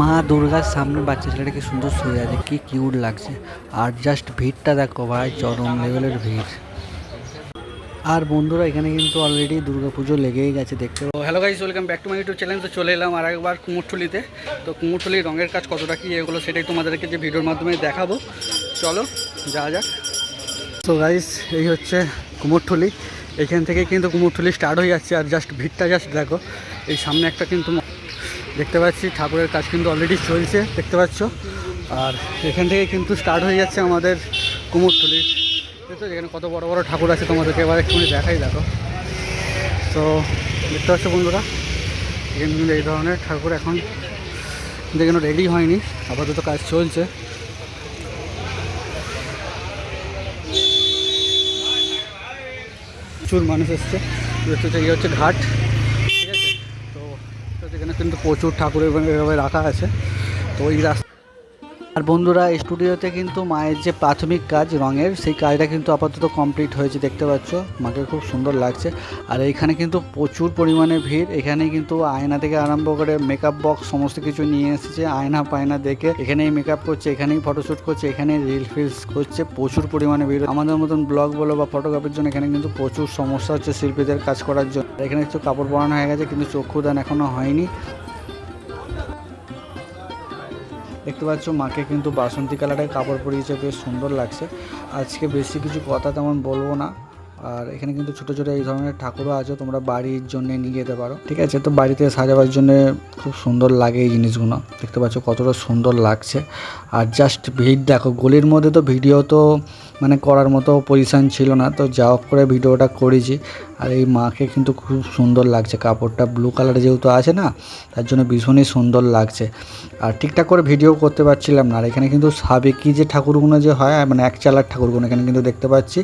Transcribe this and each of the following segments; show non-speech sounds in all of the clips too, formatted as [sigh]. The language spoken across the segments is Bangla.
মা দুর্গার সামনে বাচ্চা ছেলেটাকে সুন্দর শুয়ে আছে, কি কিউট লাগছে। আর জাস্ট ভিড়টা দেখো ভাই, চরম লেভেলের ভিড়। আর বন্ধুরা, এখানে কিন্তু অলরেডি দুর্গা পুজো লেগেই গেছে, দেখতে তো hello guys welcome back to my YouTube channel তো চলে এলাম আর একবার কুমোরটুলিতে। তো কুমোরটুলির রঙের কাজ কতটা কি এগুলো সেটাই তোমাদেরকে যে ভিডিওর মাধ্যমে দেখাবো। চলো যা যাক। তো গাইজ এই হচ্ছে কুমোরটুলি। এখান থেকে কিন্তু কুমোরটুলি স্টার্ট হয়ে যাচ্ছে। আর জাস্ট ভিড়টা জাস্ট দেখো, এই সামনে একটা কিন্তু দেখতে পাচ্ছি ঠাকুরের কাজ কিন্তু অলরেডি চলছে, দেখতে পাচ্ছ? আর এখান থেকে কিন্তু স্টার্ট হয়ে যাচ্ছে আমাদের কুমোরটুলির দেখছ যেখানে কত বড় বড় ঠাকুর আছে তোমাদেরকে এবার একটুখানি দেখাই, দেখো। তো, দেখতে পাচ্ছ বন্ধুরা, এখানে কিন্তু এই ধরনের ঠাকুর এখন যেখানে রেডি হয়নি, আপাতত কাজ চলছে। প্রচুর মানুষ এসছে এই হচ্ছে ঘাট। এখানে কিন্তু প্রচুর ঠাকুর এভাবে এভাবে রাখা আছে। তো ওই রাস্তা আর বন্ধুরা স্টুডিওতে কিন্তু মায়ের যে প্রাথমিক কাজ রঙের, সেই কাজটা কিন্তু আপাতত কমপ্লিট হয়েছে, দেখতে পাচ্ছ? মাকে খুব সুন্দর লাগছে। আর এইখানে কিন্তু প্রচুর পরিমাণে ভিড়। এখানে কিন্তু আয়না থেকে আরম্ভ করে মেকআপ বক্স সমস্ত কিছু নিয়ে এসেছে। আয়না পায়না দেখে এখানেই মেকআপ করছে, এখানেই ফটোশ্যুট করছে এখানে রিল ফিলস করছে। প্রচুর পরিমাণে ভিড়। আমাদের মতন ব্লগ বলো বা ফটোগ্রাফির জন্য এখানে কিন্তু প্রচুর সমস্যা হচ্ছে শিল্পীদের কাজ করার জন্য। এখানে একটু কাপড় পরানো হয়ে গেছে, কিন্তু চক্ষুদান এখনও হয়নি। দেখতে পাচ্ছ, মাকে কিন্তু বাসন্তী কালারের কাপড় পরিয়েছে বেশ সুন্দর লাগছে। আজকে বেশি কিছু কথা তেমন বলব না। আর এখানে কিন্তু ছোটো ছোটো এই ধরনের ঠাকুরও আছে, তোমরা বাড়ির জন্য নিয়ে যেতে পারো। ঠিক আছে, তো বাড়িতে সাজাবার জন্য খুব সুন্দর লাগে এই জিনিসগুলো। দেখতে পাচ্ছ কতটা সুন্দর লাগছে। আর জাস্ট ভিড় দেখো, গলির মধ্যে তো ভিডিও তো মানে করার মতো পজিশান ছিল না, তো যা হোক করে ভিডিওটা করেছি। আর এই মাকে কিন্তু খুব সুন্দর লাগছে, কাপড়টা ব্লু কালার যেহেতু আছে না, তার জন্য ভীষণই সুন্দর লাগছে। আর ঠিকঠাক করে ভিডিও করতে পারছিলাম না, আর এখানে কিন্তু সাবেকি যে ঠাকুরগুলো যে হয় মানে এক চালার ঠাকুরগুলো, এখানে কিন্তু দেখতে পাচ্ছি।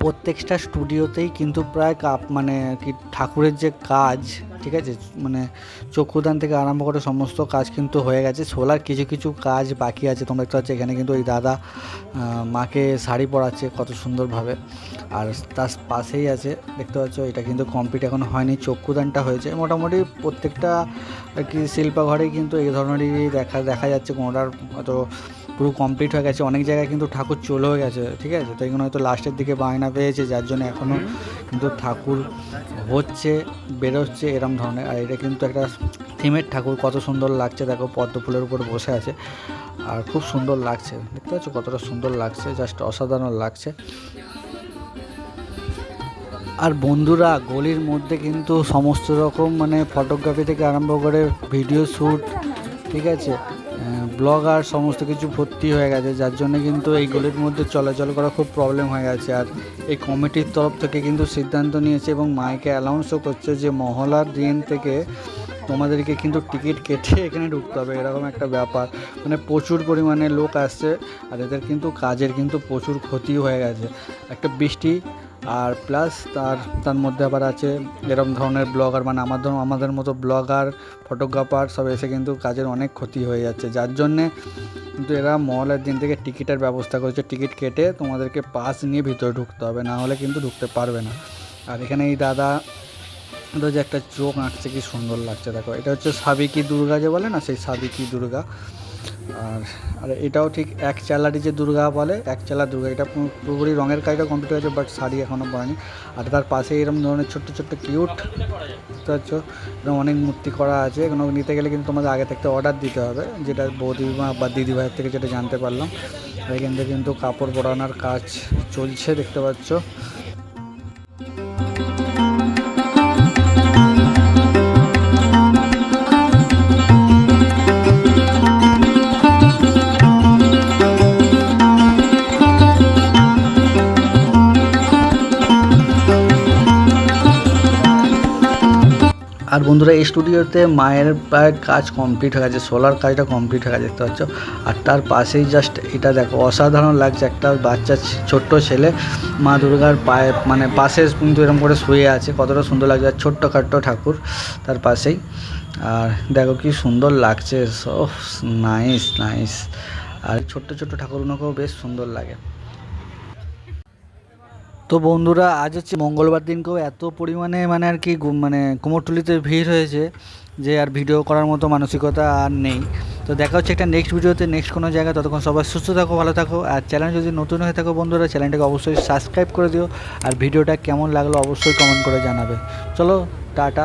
প্রত্যেকটা স্টুডিওতেই কিন্তু প্রায় কাপ মানে কি ঠাকুরের যে কাজ, ঠিক আছে? মানে চক্ষুদান থেকে আরম্ভ করে সমস্ত কাজ কিন্তু হয়ে গেছে। সোলার কিছু কিছু কাজ বাকি আছে। তোমরা দেখতে পাচ্ছ এখানে কিন্তু ওই দাদা মাকে শাড়ি পরাচ্ছে কত সুন্দরভাবে। আর তার পাশেই আছে, দেখতে পাচ্ছ এটা কিন্তু কমপ্লিট এখন হয়নি, চক্ষুদানটা হয়েছে। মোটামুটি প্রত্যেকটা আর কি শিল্পাঘরেই কিন্তু এই ধরনেরই দেখা দেখা যাচ্ছে। কোনোটার হয়তো পুরো কমপ্লিট হয়ে গেছে। অনেক জায়গায় কিন্তু ঠাকুর চলেও গেছে ঠিক আছে? তো এগুলো হয়তো লাস্টের দিকে বায়না পেয়েছে যার জন্য এখনও কিন্তু ঠাকুর হচ্ছে বেরোচ্ছে এরম ধরনের। আর এটা কিন্তু একটা থিমের ঠাকুর কত সুন্দর লাগছে। দেখো পদ্ম ফুলের উপর বসে আছে। আর খুব সুন্দর লাগছে দেখতে পাচ্ছ? কতটা সুন্দর লাগছে জাস্ট অসাধারণ লাগছে। আর বন্ধুরা গলির মধ্যে কিন্তু সমস্ত রকম মানে ফটোগ্রাফি থেকে আরম্ভ করে ভিডিও শ্যুট ঠিক আছে? ব্লগার সমস্ত কিছু ভর্তি হয়ে গেছে, যার জন্য কিন্তু এই গলির মধ্যে চলাচল করা খুব প্রবলেম হয়ে গেছে। আর এই কমিটির তরফ থেকে কিন্তু সিদ্ধান্ত নিয়েছে এবং মাইকে অ্যানাউন্সও করছে যে, মহলার দিন থেকে তোমাদেরকে কিন্তু টিকিট কেটে [laughs] এখানে ঢুকতে হবে। এরকম একটা ব্যাপার। মানে প্রচুর পরিমাণে লোক আসছে, আর এদের কিন্তু কাজের কিন্তু প্রচুর ক্ষতি হয়ে গেছে। একটা বৃষ্টি আর প্লাস তার তার মধ্যে আবার আছে এরকম ধরনের ব্লগার মানে আমাদের আমাদের মতো ব্লগার ফটোগ্রাফার সব এসে কিন্তু কাজের অনেক ক্ষতি হয়ে যাচ্ছে। যার জন্যে কিন্তু এরা মহলের দিন থেকে টিকিটের ব্যবস্থা করেছে। টিকিট কেটে তোমাদেরকে পাস নিয়ে ভিতরে ঢুকতে হবে, না হলে কিন্তু ঢুকতে পারবে না। আর এখানে এই দাদা তো যে একটা চোখ আঁকছে, কি সুন্দর লাগছে, দেখো। এটা হচ্ছে সাবিকি দুর্গা যে বলে না, সেই সাবিকি দুর্গা। আর আর এটাও ঠিক এক চালারই যে দুর্গা বলে, এক চালা দুর্গা। এটা পুরোপুরি রঙের কাজটা কমপ্লিট হয়েছে বাট শাড়ি এখনও পরেনি। আর তার পাশে এরকম ধরনের ছোট্ট ছোট্ট কিউট বুঝতে এরকম অনেক মূর্তি করা আছে। এগুলো নিতে গেলে কিন্তু তোমাদের আগে থেকে অর্ডার দিতে হবে, যেটা বৌদিমা বা দিদি ভাইয়ের থেকে যেটা জানতে পারলাম। এখান থেকে কিন্তু কাপড় পরানোর কাজ চলছে, দেখতে পাচ্ছ। আর বন্ধুরা, এই স্টুডিওতে মায়ের প্রায় কাজ কমপ্লিট হয়ে গেছে সোলার কাজটা কমপ্লিট হয়ে গেছে, দেখতে পাচ্ছ। আর তার পাশেই জাস্ট এটা দেখো, অসাধারণ লাগছে একটা বাচ্চা, ছোট্ট ছেলে। মা দুর্গার পায়ে মানে পাশে কিন্তু এরকম করে শুয়ে আছে, কতটা সুন্দর লাগছে, আর ছোট্ট খাট্ট ঠাকুর তার পাশেই। আর দেখো কি সুন্দর লাগছে সব নাইস নাইস আর ছোট্ট ছোট্ট ঠাকুরগুলোকেও বেশ সুন্দর লাগে। তো বন্ধুরা, আজ হচ্ছে মঙ্গলবার দিনকেও এত পরিমাণে মানে আর কি মানে কুমোরটুলিতে ভিড় হয়েছে যে আর ভিডিও করার মতো মানসিকতা আর নেই। তো দেখা হচ্ছে একটা নেক্সট ভিডিওতে নেক্সট কোনো জায়গায়। ততক্ষণ সবাই সুস্থ থাকো, ভালো থাকো। আর চ্যানেল যদি নতুন হয়ে থাকো বন্ধুরা চ্যানেলটাকে অবশ্যই সাবস্ক্রাইব করে দিও। আর ভিডিওটা কেমন লাগল অবশ্যই কমেন্ট করে জানাবে। চলো, টাটা।